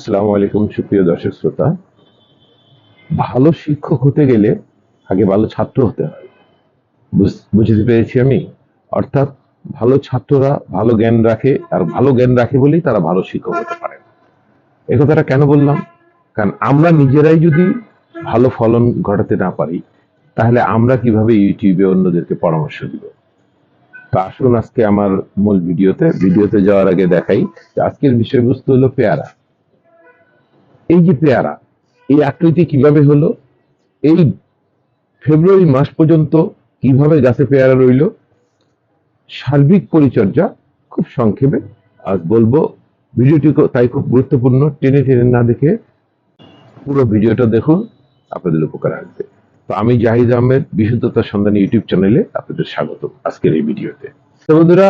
আসসালামু আলাইকুম, সুপ্রিয় দর্শক শ্রোতা। ভালো শিক্ষক হতে গেলে আগে ভালো ছাত্র হতে হয়। বুঝতে পেরেছি আমি? অর্থাৎ ভালো ছাত্ররা ভালো জ্ঞান রাখে, আর ভালো জ্ঞান রাখে বলেই তারা ভালো শিক্ষক হতে পারে। এ কথাটা কেন বললাম? কারণ আমরা নিজেরাই যদি ভালো ফলন ঘটাতে না পারি, তাহলে আমরা কীভাবে ইউটিউবে অন্যদেরকে পরামর্শ দিব? তা আসুন আজকে আমার মূল ভিডিওতে। ভিডিওতে যাওয়ার আগে দেখাই আজকের বিষয়বস্তু হলো পেয়ারা। এই যে পেয়ারা, এই আকৃতি কীভাবে হলো? এই ফেব্রুয়ারি মাস পর্যন্ত কীভাবে গাছে পেয়ারা রইল? সার্বিক পরিচর্যা খুব সংক্ষেপে আজ বলব। ভিডিওটি তাই খুব গুরুত্বপূর্ণ। টেনে টেনে না দেখে পুরো ভিডিওটা দেখুন, আপনাদের উপকার আসবে। তো আমি জাহিদ আহমেদ বিশুদ্ধতার সন্ধানী ইউটিউব চ্যানেলে আপনাদের স্বাগত আজকের এই ভিডিওতে। তো বন্ধুরা,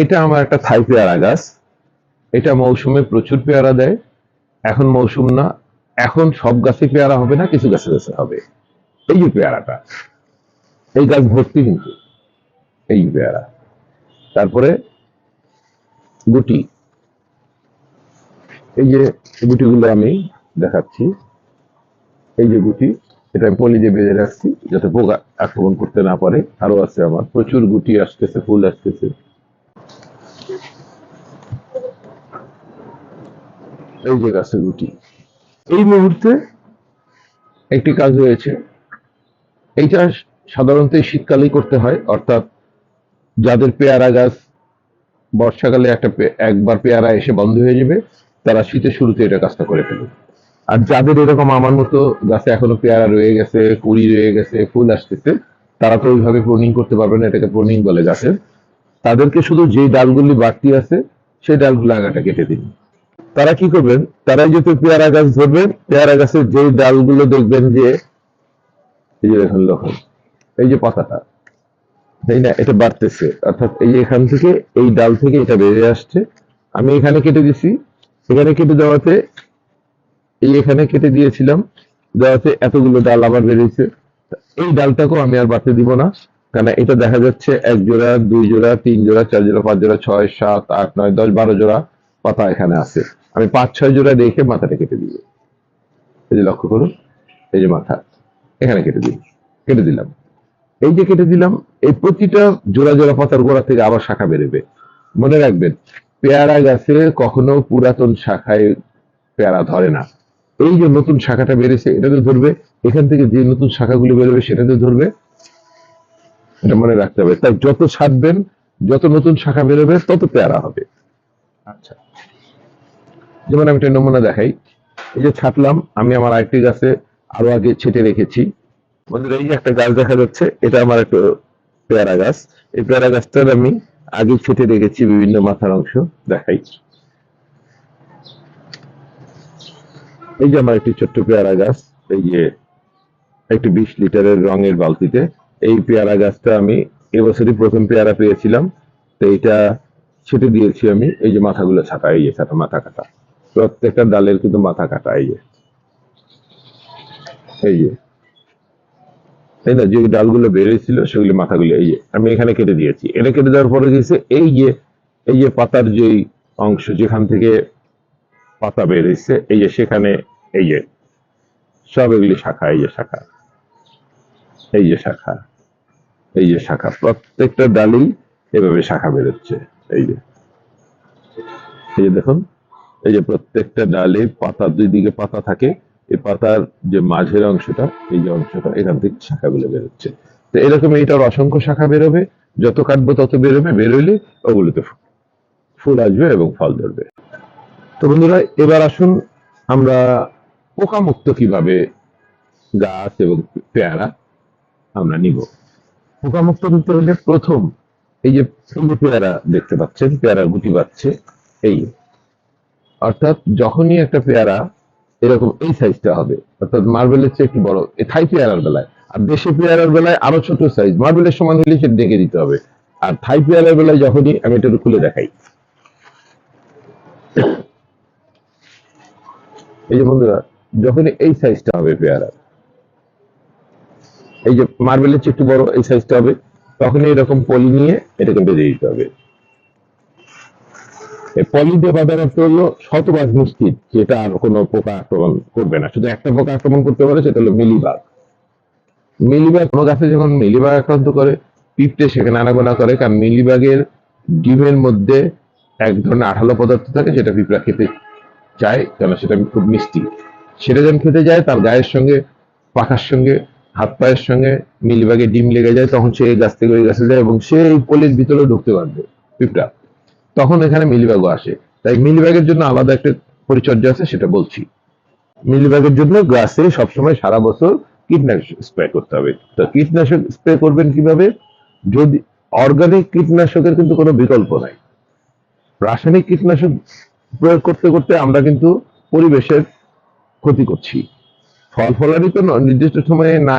এটা আমার একটা থাই পেয়ারা গাছ। এটা মৌসুমে প্রচুর পেয়ারা দেয়। এখন মৌসুম না, এখন সব গাছে পেয়ারা হবে না, কিছু গাছে গাছে হবে। এই যে পেয়ারাটা, এই গাছ ভর্তি কিন্তু, এই পেয়ারা। তারপরে গুটি, এই যে গুটিগুলো আমি দেখাচ্ছি, এই যে গুটি, এটা আমি পলি দিয়ে বেঁধে রাখছি, যাতে পোকা আক্রমণ করতে না পারে। আরও আছে আমার, প্রচুর গুটি আসতেছে, ফুল আসতেছে। এই যে গাছে গুটি। এই মুহূর্তে একটি কাজ হয়েছে এইটা সাধারণত শীতকালেই করতে হয়, অর্থাৎ যাদের পেয়ারা গাছ, বর্ষাকালে একটা একবার পেয়ারা এসে বন্ধ হয়ে যাবে, তারা শীতের শুরুতে এটা কাজটা করে ফেলবে আর যাদের এরকম আমার মতো গাছে এখনও পেয়ারা রয়ে গেছে, কুড়ি রয়ে গেছে, ফুল আসতেছে, তারা তো ওইভাবে প্রুনিং করতে পারবে না, এটাকে প্রুনিং বলে গাছের। তাদেরকে শুধু যে ডালগুলি বাড়তি আছে, সেই ডালগুলো আগাটা কেটে দিন। তারা কি করবেন তারা যেহেতু পেয়ারা গাছ ধরবেন পেয়ারা গাছের যে ডালগুলো দেখবেন যে, এই যে দেখুন লক্ষণ এই যে পাতাটা, তাই না? এটা বাড়তেছে। অর্থাৎ এই এখান থেকে, এই ডাল থেকে এটা বেরিয়ে আসছে। আমি এখানে কেটে দিছি। এখানে কেটে দেওয়াতে, এই এখানে কেটে দিয়েছিলাম। দেওয়াতে এতগুলো ডাল আবার বেরিয়েছে। এই ডালটাকেও আমি আর বাড়তে দিব না। কারণ এটা দেখা যাচ্ছে এক জোড়া, দুই জোড়া, তিন জোড়া, চার জোড়া, পাঁচ জোড়া, ছয়, সাত, আট, নয়, দশ, বারো জোড়া পাতা এখানে আছে। আমি পাঁচ, ছয় জোড়া রেখে মাথাটা কেটে দিব। এই যে লক্ষ্য করুন, এই যে মাথা, এখানে কেটে দিই কেটে দিলাম। এই যে কেটে দিলাম, এই প্রতিটা জোড়া জোড়া পাতার গোড়া থেকে আবার শাখা বেরোবে। মনে রাখবেন, পেয়ারা গাছে কখনো পুরাতন শাখায় পেয়ারা ধরে না। এই যে নতুন শাখাটা বেড়েছে এটাতে ধরবে। এখান থেকে যে নতুন শাখাগুলো বেরোবে সেটাতে ধরবে। এটা মনে রাখতে হবে। তাই যত ছাড়বেন, যত নতুন শাখা বেরোবে, তত পেয়ারা হবে। আচ্ছা। যেমন আমি একটা নমুনা দেখাই। এই যে ছাটলাম আমি আমার আরেকটি গাছে আরও আগে ছেটে রেখেছি। বন্ধুরা, এই যে একটা গাছ দেখা যাচ্ছে, এটা আমার একটা পেয়ারা গাছ। এই পেয়ারা গাছটার আমি আগে ছেটে রেখেছি বিভিন্ন মাথার অংশ, দেখাই। এই যে আমার একটি ছোট্ট পেয়ারা গাছ, এই যে একটি বিশ লিটারের রঙের বালতিতে। এই পেয়ারা গাছটা আমি এবছরই প্রথম পেয়ারা পেয়েছিলাম, তো এটা ছেটে দিয়েছি আমি। এই যে মাথাগুলো ছাটা এই যে ছাটা মাথা কাটা। প্রত্যেকটা ডালের কিন্তু মাথা কাটা, এই যে। এই যে। তাই না, যে ডালগুলো বেরিয়েছিল, সেগুলি মাথাগুলো, এই যে, আমি এখানে কেটে দিয়েছি। এটা কেটে দেওয়ার পরে গেছে এই যে এই যে পাতার যেই অংশ, যেখান থেকে পাতা বেরিয়েছে, এই যে সেখানে, এই যে, সব এগুলি শাখা, এই যে শাখা, এই যে শাখা, এই যে শাখা, প্রত্যেকটা ডালই এভাবে শাখা বেরোচ্ছে, এই যে। এই যে দেখুন। এই যে প্রত্যেকটা ডালে পাতা, দুই দিকে পাতা থাকে, এই পাতার যে মাঝের অংশটা, এই যে অংশটা, এখান থেকে শাখাগুলো বেরোচ্ছে। তো এরকম এটার অসংখ্য শাখা বেরোবে, যত কাটবো তত বেরোবে, বেরোলে ওগুলোতে ফুল আসবে এবং ফল ধরবে। তো বন্ধুরা, এবার আসুন আমরা পোকামুক্ত কীভাবে গাছ এবং পেয়ারা আমরা নিব। পোকামুক্ত নিতে হলে প্রথম এই যে পেয়ারা দেখতে পাচ্ছেন, পেয়ারা গুটি পাচ্ছে এই অর্থাৎ যখনই একটা পেয়ারা এরকম এই সাইজটা হবে, অর্থাৎ মার্বেলের চেয়ে একটু বড় থাই পেয়ারার বেলায়। আর দেশি পেয়ারার বেলায় আরও ছোট সাইজ মার্বেলের সমান হলে সেটা ডেকে দিতে হবে। আর থাই পেয়ারার বেলায় যখনই, আমি এটা খুলে দেখাই। এই যে বন্ধুরা, যখনই এই সাইজটা হবে পেয়ারার এই যে মার্বেলের চেয়ে একটু বড়, এই সাইজটা হবে তখন এরকম পলি নিয়ে এটাকে বেঁধে দিতে হবে। এই পলি দিয়ে বাঁধার অর্থ হলো শতভাগ নিশ্চিত যে এটা আর কোনো পোকা আক্রমণ করবে না। শুধু একটা পোকা আক্রমণ করতে পারে, সেটা হলো মিলিবাগ। মিলিবাগ কোনো গাছে যখন মিলিবাগ আক্রান্ত করে, পিঁপড়ে সেখানে আনাগোনা করে, কারণ মিলিবাগের ডিমের মধ্যে এক ধরনের আঠালো পদার্থ থাকে, যেটা পিঁপড়া খেতে চায় কেন সেটা খুব মিষ্টি। সেটা যখন খেতে যায়, তার গায়ের সঙ্গে, পাখার সঙ্গে, হাত পায়ের সঙ্গে মিলিবাগে ডিম লেগে যায়, তখন সে এই গাছ থেকে ওই গাছে যায় এবং সে এই পলির ভিতরে ঢুকতে পারবে, পিঁপড়া। তখন এখানে মিলিবাগও আসে। তাই মিলিবাগের জন্য আলাদা একটা পরিচর্যা আছে, সেটা বলছি। মিলিবাগের জন্য গাছে সবসময় সারা বছর কীটনাশক স্প্রে করতে হবে। তো কীটনাশক স্প্রে করবেন কীভাবে? যদি অর্গানিক কীটনাশকের কিন্তু কোনো বিকল্প নাই। রাসায়নিক কীটনাশক প্রয়োগ করতে করতে আমরা কিন্তু পরিবেশের ক্ষতি করছি। ফল ফলারি তো নির্দিষ্ট সময়ে না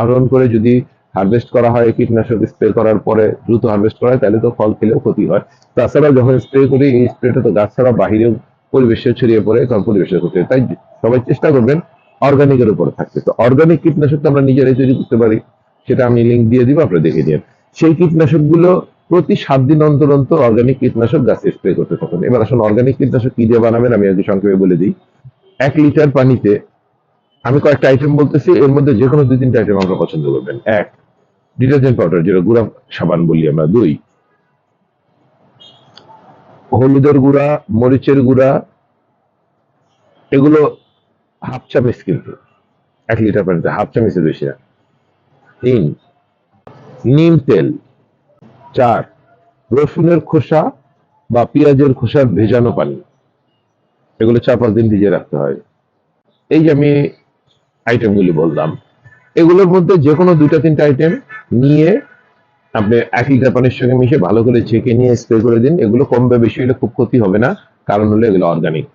আহরণ করে যদি হারভেস্ট করা হয়, কীটনাশক স্প্রে করার পরে দ্রুত হারভেস্ট করা হয়, তাহলে তো ফল খেলেও ক্ষতি হয়। তাছাড়া যখন স্প্রে করি, এই স্প্রেটা তো গাছ ছাড়া বাহিরেও পরিবেশে ছড়িয়ে পড়ে কারণ পরিবেশের ক্ষতি হয়। তাই সবাই চেষ্টা করবেন অর্গানিকের উপরে থাকতে। তো অর্গানিক কীটনাশক তো আমরা নিজেরাই তৈরি করতে পারি, সেটা আমি লিঙ্ক দিয়ে দিব, আপনারা দেখে নিন। সেই কীটনাশকগুলো প্রতি সাত দিন অন্তর অন্তর অর্গানিক কীটনাশক গাছে স্প্রে করতে থাকুন। এবার আসলে অর্গানিক কীটনাশক কি দিয়ে বানাবেন, আমি আগে সংক্ষেপে বলে দিই। এক লিটার পানিতে আমি কয়েকটা আইটেম বলতেছি, এর মধ্যে যে কোনো দুই তিনটা আইটেম আমরা পছন্দ করবেন। এক ডিটারজেন্ট পাউডার, যেটা গুঁড়া সাবান বলি আমরা, দুই। হলুদের গুঁড়া, মরিচের গুঁড়া, এগুলো হাফ চামচ কিন্তু, এক লিটার পানিতে, হাফ চামচের বেশি না। তিন, নিম তেল। চার, রসুনের খোসা বা পেঁয়াজের খোসার ভেজানো পানি। এগুলো চার, পাঁচ দিন ভিজিয়ে রাখতে হয়। এই যে আমি আইটেমগুলি বললাম, এগুলোর মধ্যে যে কোনো দুইটা, তিনটা আইটেম নিয়ে আপনি লিটার পানির সঙ্গে মিশে ভালো করে ছেঁকে নিয়ে স্প্রে করে দিন। এগুলো কম বা বেশি হলে খুব ক্ষতি হবে না। কারণ হলো এগুলো অর্গানিক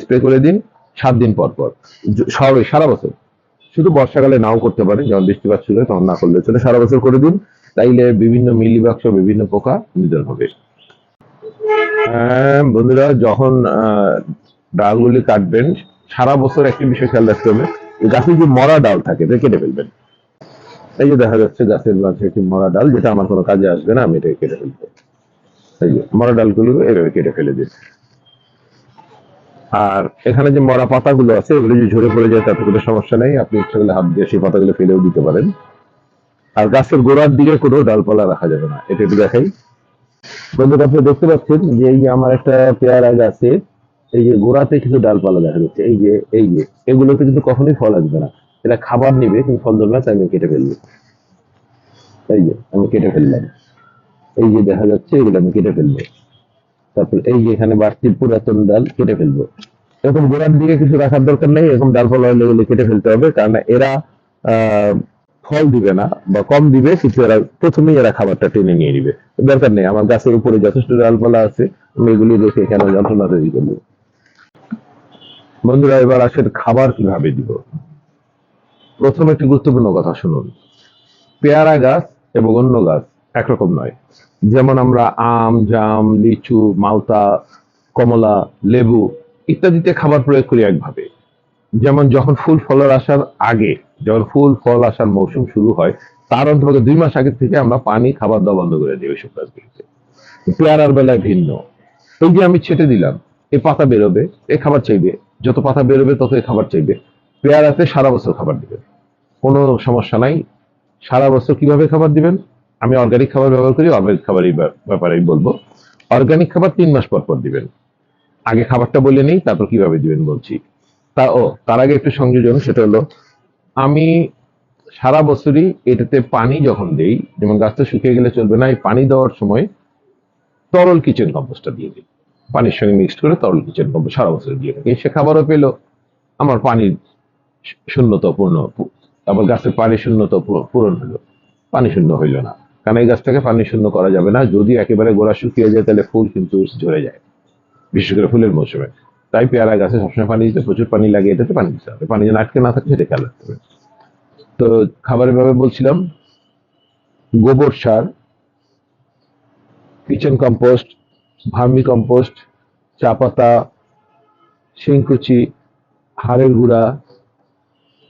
স্প্রে করে দিন সাত দিন পর পর। জ- সারা বছর। শুধু বর্ষাকালে নাও করতে পারেন যখন বৃষ্টিপাত শুরু হয় তখন না করলে চলে। সারা বছর করে দিন। তাইলে বিভিন্ন মিলিবাক্স বিভিন্ন পোকা নিধন হবে। বন্ধুরা, যখন ডালগুলি কাটবেন, সারা বছর একটি বিষয় খেয়াল রাখতে হবে। গাছে যে মরা ডাল থাকে কেটে ফেলবেন। এই যে দেখা যাচ্ছে গাছের মাঝে একটি মরা ডাল, যেটা আমার কোনো কাজে আসবে না, আমি এটাকে কেটে ফেলব। এই যে, মরা ডালগুলো এভাবে কেটে ফেলে দিন আর এখানে যে মরা পাতাগুলো আছে, এগুলো যদি ঝরে পড়ে যায়, তাতে কোনো সমস্যা নেই। আপনি ইচ্ছা করলে হাত দিয়ে সেই পাতাগুলো ফেলেও দিতে পারেন। আর গাছের গোড়ার দিকে কোনো ডালপালা রাখা যাবে না। এটা একটু দেখাই। বন্ধুরা, আপনি দেখতে পাচ্ছেন যে এই যে আমার একটা পেয়ারা গাছে, এই যে গোড়াতে কিছু ডালপালা দেখা যাচ্ছে। এই যে এই যে, এগুলোতে কিন্তু কখনোই ফল আসবে না। এটা খাবার নিবে কিন্তু ফল ধরবে তাই আমি কেটে ফেলব। এই যে, আমি কেটে ফেললাম। এই যে দেখা যাচ্ছে এগুলো আমি কেটে ফেলব। তারপর এই যে এখানে বাড়তি পুরাতন ডাল কেটে ফেলব। এরকম গোড়ার দিকে কিছু রাখার দরকার নেই, এরকম ডালপালা হলে এগুলো কেটে ফেলতে হবে, কারণ এরা ফল দিবে না, বা কম দিবে, কিন্তু এরা প্রথমেই এরা খাবারটা টেনে নিয়ে নিবে। দরকার নেই, আমার গাছের উপরে যথেষ্ট ডালপালা আছে, আমি এগুলি রেখে এখানে যন্ত্রণা তৈরি করব? বন্ধুরা, এবার আসেন খাবার কীভাবে দিব? প্রথম একটি গুরুত্বপূর্ণ কথা শুনুন। পেয়ারা গাছ এবং অন্য গাছ একরকম নয়। যেমন আমরা আম, জাম, লিচু, মালতা, কমলা, লেবু ইত্যাদিতে খাবার প্রয়োগ করি একভাবে। যেমন যখন ফুল ফলের আসার আগে, যখন ফুল ফল আসার মৌসুম শুরু হয়, তার অন্তত দুই মাস আগে থেকে আমরা পানি, খাবার দাওয়া বন্ধ করে দিই ওইসব গাছগুলিতে। পেয়ারার বেলায় ভিন্ন। এই যে আমি ছেটে দিলাম এই পাতা বেরোবে, এ খাবার চাইবে, যত পাতা বেরোবে তত এ খাবার চাইবে। পেয়ারাতে সারা বছর খাবার দিবেন। কোনো সমস্যা নাই। সারা বছর কীভাবে খাবার দিবেন? আমি অর্গানিক খাবার ব্যবহার করি অর্গানিক এই ব্যাপ- ব্যাপারে বলব। অর্গানিক খাবার তিন মাস পর পর দিবেন। আগে খাবারটা বলে নেই, তারপর কীভাবে দিবেন বলছি। তা, ও, তার আগে একটু সংযোজন সেটা হলো, আমি সারা বছরই এটাতে পানি যখন দেই, যেমন গাছটা শুকিয়ে গেলে চলবে না, এই পানি দেওয়ার সময় তরল কিচেন কম্পোস্টটা দিয়ে দিই। পানির সঙ্গে মিক্সড করে তরল কিচেন কম্পোস্ট সারা বছর দিয়ে থাকি। সে খাবারও পেল। আমার পানির শূন্যতা পূর্ণ আবার গাছের পানি শূন্যতা পূরণ হলো। পানি শূন্য হইল না। কারণ এই গাছটাকে পানি শূন্য করা যাবে না? যদি একেবারে গোড়া শুকিয়ে যায়, তাহলে ফুল কিন্তু ঝরে যায়। বিশেষ করে ফুলের মৌসুমে। তাই পেয়ারা গাছে সবসময় পানি দিতে, প্রচুর পানি লাগে এটাতে পানি দিতে হবে। পানি যেন আটকে না থাকে সেটা খেয়াল রাখতে হবে। তো খাবারের ভাবে বলছিলাম, গোবর সার, কিচেন কম্পোস্ট, ভার্মি কম্পোস্ট, চা পাতা, শিংকুচি, হাড়ের গুঁড়া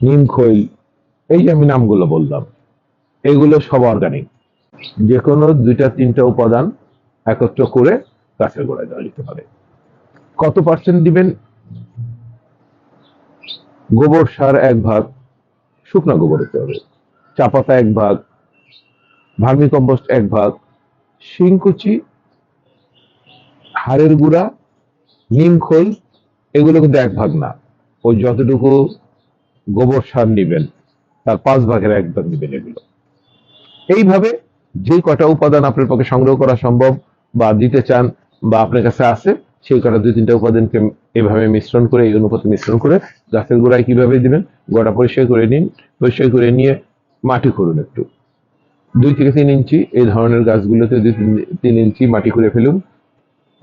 নিম, খৈল, এই যে আমি নামগুলো বললাম, এগুলো সব অর্গানিক যে কোনো দুইটা, তিনটা উপাদান একত্র করে গাছের গোড়ায় দেওয়া যেতে পারে। কত পার্সেন্ট দিবেন? গোবর সার এক ভাগ, শুকনা গোবর হতে হবে। চা পাতা এক ভাগ, ভার্মি কম্পোস্ট এক ভাগ শিংকুচি হাড়ের গুঁড়া, নিম, খোল, এগুলো কিন্তু এক ভাগ না। ওই যতটুকু গোবর সার নিবেন, তার পাঁচ ভাগের এক ভাগ নিবেন এগুলো। এইভাবে যে কটা উপাদান আপনার পক্ষে সংগ্রহ করা সম্ভব বা দিতে চান বা আপনার কাছে আছে, সেই কটা দুই তিনটা উপাদানকে এভাবে মিশ্রণ করে, এই অনুপাতে মিশ্রণ করে গাছের গোড়ায় কীভাবে দিবেন, গোড়া পরিষ্কার করে নিন, পরিষ্কার করে নিয়ে মাটি করুন একটু। দুই থেকে তিন ইঞ্চি এই ধরনের গাছগুলোতে দুই তিন- ইঞ্চি মাটি করে ফেলুন।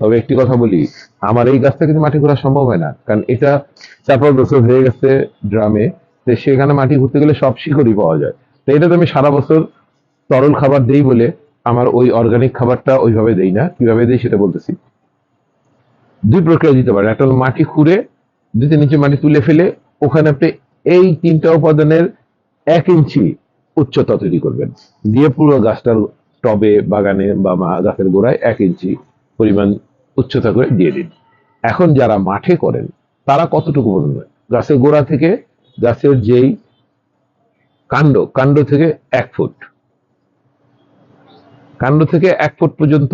তবে একটি কথা বলি, আমার এই গাছটা কিন্তু মাটি করা সম্ভব হয় না। কারণ এটা চার পাঁচ বছর হয়ে গেছে ড্রামে সেখানে মাটি ঘুরতে গেলে সব শিকড়ই পাওয়া যায়। তো এটা তো আমি সারা বছর তরল খাবার দেই বলে আমার ওই অর্গানিক খাবারটা ওইভাবে দেই না। কীভাবে দেই সেটা বলতেছি। দুই প্রক্রিয়া দিতে পারেন। একটা মাটি খুঁড়ে দুই ইঞ্চি মাটি তুলে ফেলে, ওখানে আপনি এই তিনটা উপাদানের এক ইঞ্চি উচ্চতা তৈরি করবেন। দিয়ে পুরো গাছটার টবে, বাগানে বা গাছের গোড়ায় এক ইঞ্চি পরিমাণ উচ্চতা করে দিয়ে দিন। এখন যারা মাঠে করেন, তারা কতটুকু বলুন গাছের গোড়া থেকে গাছের যেই কাণ্ড কাণ্ড থেকে এক ফুট। কাণ্ড থেকে এক ফুট পর্যন্ত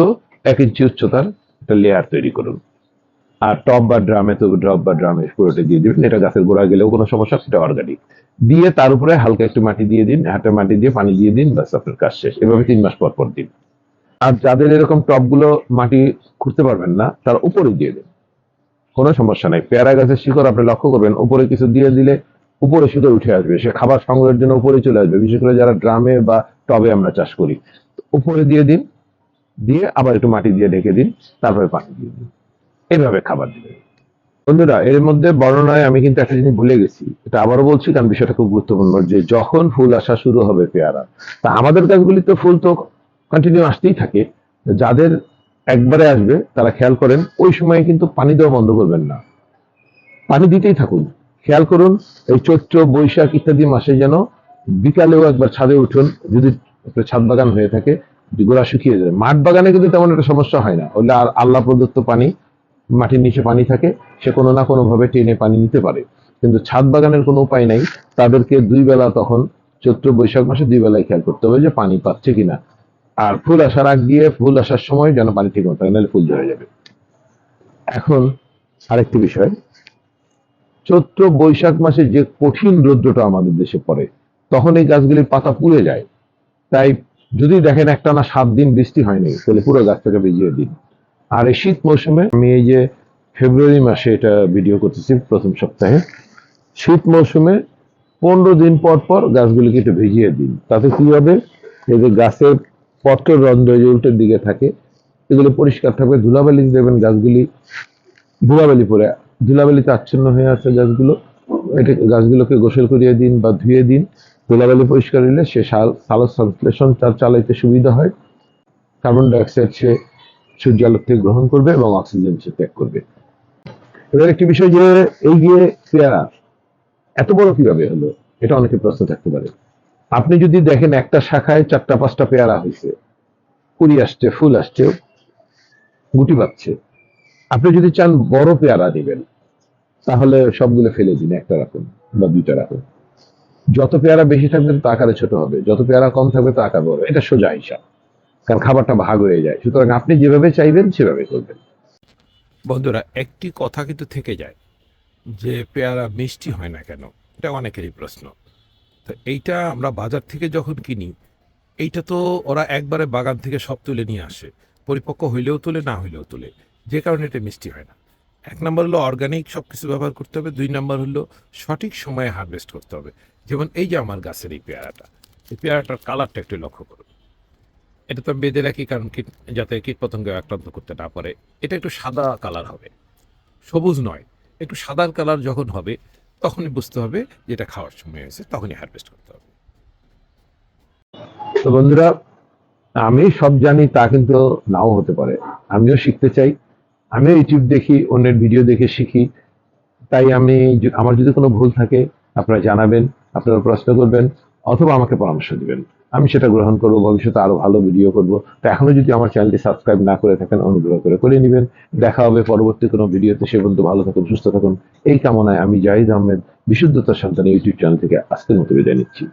এক ইঞ্চি উচ্চতার একটা লেয়ার তৈরি করুন। আর টপ বা ড্রামে তো ড্রপ বা ড্রামে পুরোটা দিয়ে দিবেন। এটা গাছের গোড়া গেলেও কোনো সমস্যা, সেটা অর্গানিক দিয়ে তার উপরে হালকা একটু মাটি দিয়ে দিন হাতে মাটি দিয়ে পানি দিয়ে দিন বাস আপনার কাজ শেষ। এভাবে তিন মাস পর পর দিন। আর যাদের এরকম টবগুলো মাটি খুঁড়তে পারবেন না, তার উপরে দিয়ে দিন। কোনো সমস্যা নাই। পেয়ারা গাছের শিকড় আপনি লক্ষ্য করবেন, উপরে কিছু দিয়ে দিলে উপরে শিকড় উঠে আসবে। সে খাবার সংগ্রহের জন্য উপরে চলে আসবে। বিশেষ করে যারা ড্রামে বা টবে আমরা চাষ করি। উপরে দিয়ে দিন, দিয়ে আবার একটু মাটি দিয়ে ঢেকে দিন, তারপরে পানি দিয়ে দিন। এইভাবে খাবার দিবেন। বন্ধুরা, এর মধ্যে বর্ণনায় আমি কিন্তু একটা জিনিস ভুলে গেছি। এটা আবারও বলছি কারণ বিষয়টা খুব গুরুত্বপূর্ণ যে যখন ফুল আসা শুরু হবে পেয়ারা তা আমাদের গাছগুলি তো ফুল তো কন্টিনিউ আসতেই থাকে। যাদের একবারে আসবে, তারা খেয়াল করেন, ওই সময় কিন্তু পানি দেওয়া বন্ধ করবেন না। পানি দিতেই থাকুন। খেয়াল করুন, এই চৈত্র, বৈশাখ ইত্যাদি মাসে যেন বিকালেও একবার ছাদে উঠুন, যদি ছাদ বাগান হয়ে থাকে গোড়া শুকিয়ে যায়। মাঠ বাগানে কিন্তু তেমন একটা সমস্যা হয় না। ওটা আর আল্লাহ প্রদত্ত পানি, মাটির নিচে পানি থাকে, সে কোনো না কোনো ভাবে টেনে পানি নিতে পারে। কিন্তু ছাদ বাগানের কোনো উপায় নাই। তাদেরকে দুই বেলা তখন চৈত্র, বৈশাখ মাসে দুই বেলায় খেয়াল করতে হবে যে পানি পাচ্ছে কিনা। আর ফুল আসার আগ দিয়ে ফুল আসার সময় যেন পানি ঠিক মতো নাহলে ফুল ধরে যাবে। এখন আরেকটি বিষয়। চৈত্র বৈশাখ মাসে যে কঠিন রৌদ্রটা আমাদের দেশে পড়ে, তখন এই গাছগুলির পাতা পুড়ে যায়। তাই যদি দেখেন একটা না সাত দিন বৃষ্টি হয়নি, তাহলে পুরো গাছটাকে ভিজিয়ে দিন। আর এই শীত মৌসুমে আমি এই যে ফেব্রুয়ারি মাসে এটা ভিডিও করতেছি প্রথম সপ্তাহে, শীত মৌসুমে পনেরো দিন পর পর গাছগুলিকে একটু ভিজিয়ে দিন। তাতে কি হবে? এই যে গাছের পত্রের রন্ধ্র যে উল্টের দিকে থাকে, এগুলো পরিষ্কার থাকবে। ধুলাবালি দেবেন গাছগুলি, ধুলাবালি পরে, ধুলাবালিতে আচ্ছন্ন হয়ে আছে গাছগুলো এটা গাছগুলোকে গোসল করিয়ে দিন বা ধুয়ে দিন। ধুলাবালি পরিষ্কার হলে সে সালো সংশ্লেষণ তার চালাইতে সুবিধা হয়। কার্বন ডাইঅক্সাইড সে সূর্য সূর্যালোক থেকে গ্রহণ করবে এবং অক্সিজেন সে ত্যাগ করবে। এবার একটি বিষয় যে, এই যে পেয়ারা এত বড় কীভাবে হলো? এটা অনেকে প্রশ্ন থাকতে পারে। আপনি যদি দেখেন একটা শাখায় চারটা, পাঁচটা পেয়ারা হয়েছে কুড়ি আসছে, ফুল আসছে, গুটি পাচ্ছে আপনি যদি চান বড় পেয়ারা দিবেন, তাহলে সবগুলো ফেলে দিন, একটা রাখুন বা দুইটা রাখুন। যত পেয়ারা বেশি থাকবে তত আকারে ছোট হবে। যত পেয়ারা কম থাকবে, তো আকার বড় এটা সোজা হিসাব, কারণ খাবারটা ভাগ হয়ে যায়। সুতরাং আপনি যেভাবে চাইবেন, সেভাবে করবেন। বন্ধুরা, একটি কথা কিন্তু থেকে যায় যে, পেয়ারা মিষ্টি হয় না কেন? এটা অনেকেরই প্রশ্ন। এইটা আমরা বাজার থেকে যখন কিনি, এইটা তো ওরা একবারে বাগান থেকে সব তুলে নিয়ে আসে। পরিপক্ক হইলেও তোলে, না হইলেও তোলে। যে কারণে এটা মিষ্টি হয় না। এক নম্বর হলো অর্গানিক সব কিছু ব্যবহার করতে হবে। দুই নম্বর হলো সঠিক সময়ে হারভেস্ট করতে হবে। যেমন এই যে আমার গাছের এই পেয়ারাটা, এই পেয়ারাটার কালারটা একটু লক্ষ্য করুন। এটা তো বেঁধে রাখি কারণ কীট, যাতে কীটপতঙ্গ আক্রান্ত করতে না পারে। এটা একটু সাদা কালার হবে। সবুজ নয়, একটু সাদার কালার যখন হবে তখনই বুঝতে হবে যে এটা খাওয়ার সময় হয়েছে, তখনই হারভেস্ট করতে হবে। তো বন্ধুরা, আমি সব জানি তা কিন্তু নাও হতে পারে। আমিও শিখতে চাই। আমিও ইউটিউব দেখি, অন্যের ভিডিও দেখে শিখি। তাই আমি আমার যদি কোনো ভুল থাকে, আপনারা জানাবেন, আপনারা প্রশ্ন করবেন, অথবা আমাকে পরামর্শ দিবেন। আমি সেটা গ্রহণ করব, ভবিষ্যতে আরও ভালো ভিডিও করব। তো এখনও যদি আমার চ্যানেলটি সাবস্ক্রাইব না করে থাকেন, অনুগ্রহ করে করে নেবেন। দেখা হবে পরবর্তী কোনো ভিডিওতে সে পর্যন্ত ভালো থাকুন, সুস্থ থাকুন। এই কামনায় আমি জাহিদ আহমেদ বিশুদ্ধতার সন্তান ইউটিউব চ্যানেল থেকে আজকের মতো বিদায় নিচ্ছি।